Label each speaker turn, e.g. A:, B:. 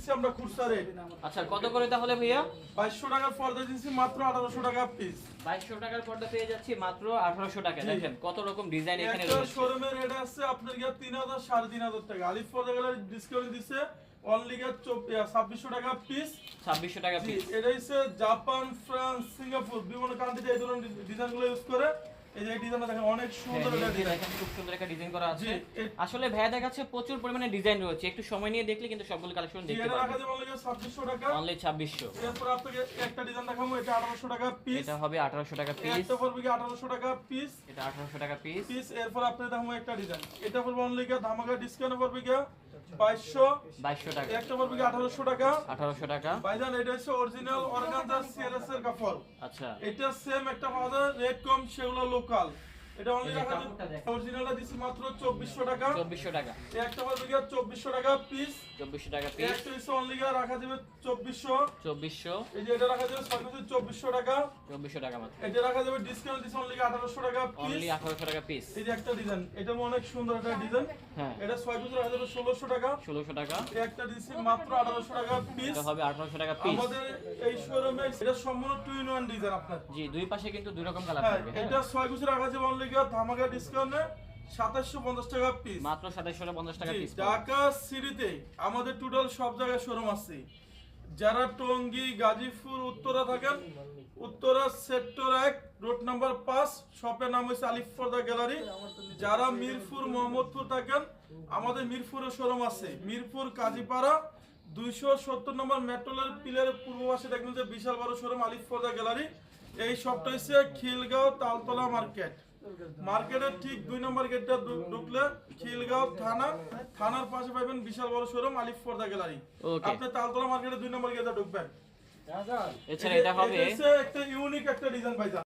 A: দিচ্ছি আমরা খুচরা রেট
B: আচ্ছা কত করে তাহলে ভাইয়া?
A: বাইশশো টাকার পর্দা দিচ্ছি মাত্র আঠারোশো টাকা পিস
B: বাইশশো টাকার পর্দা পেয়ে যাচ্ছি মাত্র আঠারোশো টাকা। দেখেন কত রকম ডিজাইন এখানে রয়েছে।
A: শোরুমের রেট আছে আপনার গিয়ে তিন হাজার সাড়ে তিন হাজার টাকা। আলিফ পর্দা গেলে ডিসকাউন্ট দিচ্ছে অনলি গিয়ে ছাব্বিশশো টাকা পিস
B: ছাব্বিশশো টাকা পিস
A: এটা হচ্ছে জাপান ফ্রান্স সিঙ্গাপুর বিভিন্ন কান্ট্রিতে এই ধরনের ডিজাইনগুলো ইউজ করে। এই যে ডিজাইনটা দেখেন অনেক সুন্দর একটা ডিজাইন
B: খুব সুন্দর একটা ডিজাইন করা আছে। আসলে ভাইয়া দেখাচ্ছে প্রচুর পরিমাণে ডিজাইন রয়েছে। একটু সময় নিয়ে দেখলে কিন্তু সবগুলো কালেকশন দেখতে
A: এটা রাখা যাবে অনলি ছাব্বিশশো টাকা।
B: অনলি ছাব্বিশশো।
A: এরপর আপনাকে একটা ডিজাইন দেখাবো এটা আঠারোশো টাকা পিস
B: এটা হবে আঠারোশো টাকা পিস
A: পড়বে কি টাকা পিস
B: এটা আঠারোশো টাকা পিস
A: পিস এরপর আপনি দেখাবো একটা ডিজাইন এটা পড়বে অনলি ধামাকা ডিসকাউন্ট পড়বে গিয়ে বাইশশো
B: বাইশশো টাকা।
A: একটা পড়বে কি আঠারোশো টাকা।
B: আঠারোশো টাকা।
A: ভাইজান এটা হচ্ছে অরিজিনাল অর্গানজা সিআরএস এর কাপড়।
B: আচ্ছা।
A: এটা সেম একটা পাওয়া যায় রেট কম সেগুলো লোকাল এটা অনলি রাখা অরিজিনালটা দিচ্ছি মাত্র চব্বিশশো টাকা।
B: টাকা।
A: এই একটা পড়বে গিয়ে টাকা পিস
B: চব্বিশশো টাকা পিস
A: একটা হচ্ছে অনলি রাখা যাবে চব্বিশশো।
B: চব্বিশশো।
A: এই যে এটা রাখা যাবে ছয় টাকা।
B: চব্বিশশো টাকা মাত্র।
A: এটা রাখা যাবে ডিসকাউন্ট দিচ্ছে অনলি আঠারোশো টাকা পিস
B: অনলি আঠারোশো টাকা পিস
A: এই যে একটা ডিজাইন এটা অনেক সুন্দর একটা ডিজাইন
B: হ্যাঁ।
A: এটা ছয় রাখা যাবে ষোলোশো টাকা।
B: ষোলোশো টাকা।
A: এই একটা দিচ্ছি মাত্র আঠারোশো টাকা পিস
B: এটা হবে আঠারোশো টাকা পিস
A: আমাদের এই শোরুমে এটা সম্পূর্ণ টু ইন ওয়ান ডিজাইন আপনার।
B: জি দুই পাশে কিন্তু দুই রকম কালার
A: হ্যাঁ
B: থাকবে হ্যাঁ?
A: এটা ছয় পিস রাখা যাবে গিয়ে ধামাকা ডিসকাউন্টে সাতাশশো পঞ্চাশ টাকা পিস
B: মাত্র সাতাশশো পঞ্চাশ টাকা পিস
A: ঢাকা সিটিতে আমাদের টোটাল সব জায়গায় শোরুম আছে। যারা টঙ্গী গাজীপুর উত্তরা থাকেন উত্তরা সেক্টর এক রোড নাম্বার পাঁচ শপের নাম হচ্ছে গ্যালারি যারা মিরপুর মোহাম্মদপুর থাকেন আমাদের মিরপুরে শোরুম আছে। মিরপুর কাজীপাড়া দুইশো সত্তর নম্বর মেট্রোলের পিলারের পূর্ব পাশে দেখবেন যে বিশাল বড় শোরুম আলিফ ফর্দা গ্যালারি এই শপটা হচ্ছে খিলগাঁও তালতলা মার্কেট মার্কেটের ঠিক দুই নম্বর গেটটা ঢুকলে খিলগাঁও থানা থানার পাশে পাবেন বিশাল বড় শোরুম আলিফ ফর্দা গ্যালারি. আপনি তালতলা মার্কেটে দুই নম্বর গেটটা ঢুকবেন।
B: এছাড়া এটা হবে
A: একটা ইউনিক একটা ডিজাইন পাইছেন